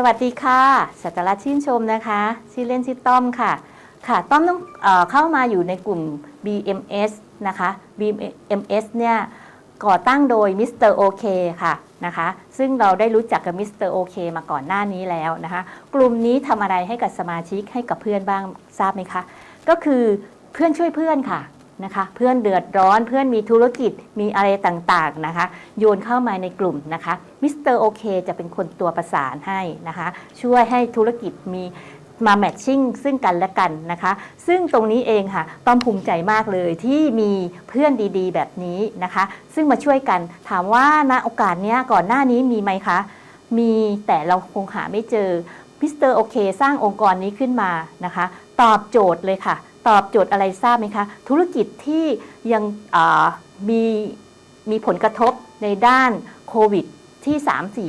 สวัสดีค่ะสัตราชื่นชมนะคะ ชื่อเล่นชื่อต้อมค่ะ ค่ะ ต้อมต้องเอเข้ามาอยู่ในกลุ่ม BMS นะคะ BMS เนี่ย ก่อตั้งโดยมิสเตอร์โอเคค่ะนะคะ ซึ่งเราได้รู้จักกับมิสเตอร์โอเคมาก่อนหน้านี้แล้วนะคะ กลุ่มนี้ทำอะไรให้กับสมาชิกให้กับเพื่อนบ้างทราบไหมคะ ก็คือเพื่อนช่วยเพื่อนค่ะ นะคะ เพื่อนเดือดร้อนเพื่อนมีธุรกิจมีอะไรต่างๆนะคะ โยนเข้ามาในกลุ่มนะคะมิสเตอร์โอเคจะเป็นคนตัวประสานให้นะคะ ช่วยให้ธุรกิจมีมาแมทชิ่งซึ่งกันและกันนะคะ ซึ่งตรงนี้เองค่ะต้อมภูมิใจมากเลยที่มีเพื่อนดีๆ แบบนี้นะคะ ซึ่งมาช่วยกันถามว่าณโอกาสเนี้ยก่อนหน้านี้มีไหมคะ มีแต่เราคงหาไม่เจอมิสเตอร์โอเคสร้างองค์กรนี้ขึ้นมานะคะ ตอบโจทย์เลยค่ะ ตอบโจทย์อะไรทราบไหมคะ ธุรกิจที่ยังมีมีผลกระทบในด้านโควิดที่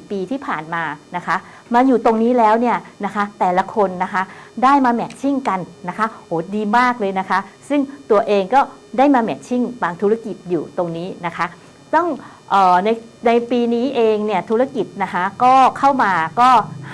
3-4 ปีที่ผ่านมานะคะ มาอยู่ตรงนี้แล้วเนี่ยนะคะแต่ละคนนะคะได้มาแมทชิ่งกันนะคะโหดีมากเลยนะคะ ซึ่งตัวเองก็ได้มาแมทชิ่งบางธุรกิจอยู่ตรงนี้นะคะ ต้องออในในปีนี้เองเนี่ยธุรกิจนะคะก็เข้ามาก็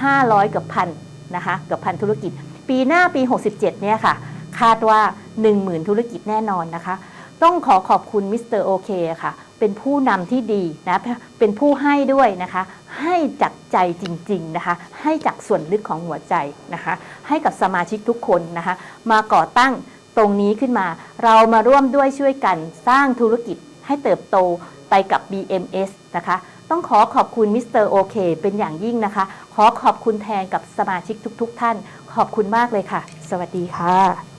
500 กับพันนะคะเกับพันธุรกิจ ปีหน้าปี 67 เนี่ยค่ะ คาดว่า 10,000 ธุรกิจแน่นอนนะคะ ต้องขอขอบคุณมิสเตอร์โอเคค่ะ เป็นผู้นำที่ดีนะ เป็นผู้ให้ด้วยนะคะ ให้จากใจจริงๆนะคะ ให้จากส่วนลึกของหัวใจนะคะ ให้กับสมาชิกทุกคนนะคะ มาก่อตั้งตรงนี้ขึ้นมา เรามาร่วมด้วยช่วยกันสร้างธุรกิจให้เติบโตไปกับ BMS นะคะต้องขอขอบคุณมิสเตอร์โอเคเป็นอย่างยิ่งนะคะ ขอขอบคุณแทนกับสมาชิกทุก ๆ ท่าน ขอบคุณมากเลยค่ะ สวัสดีค่ะ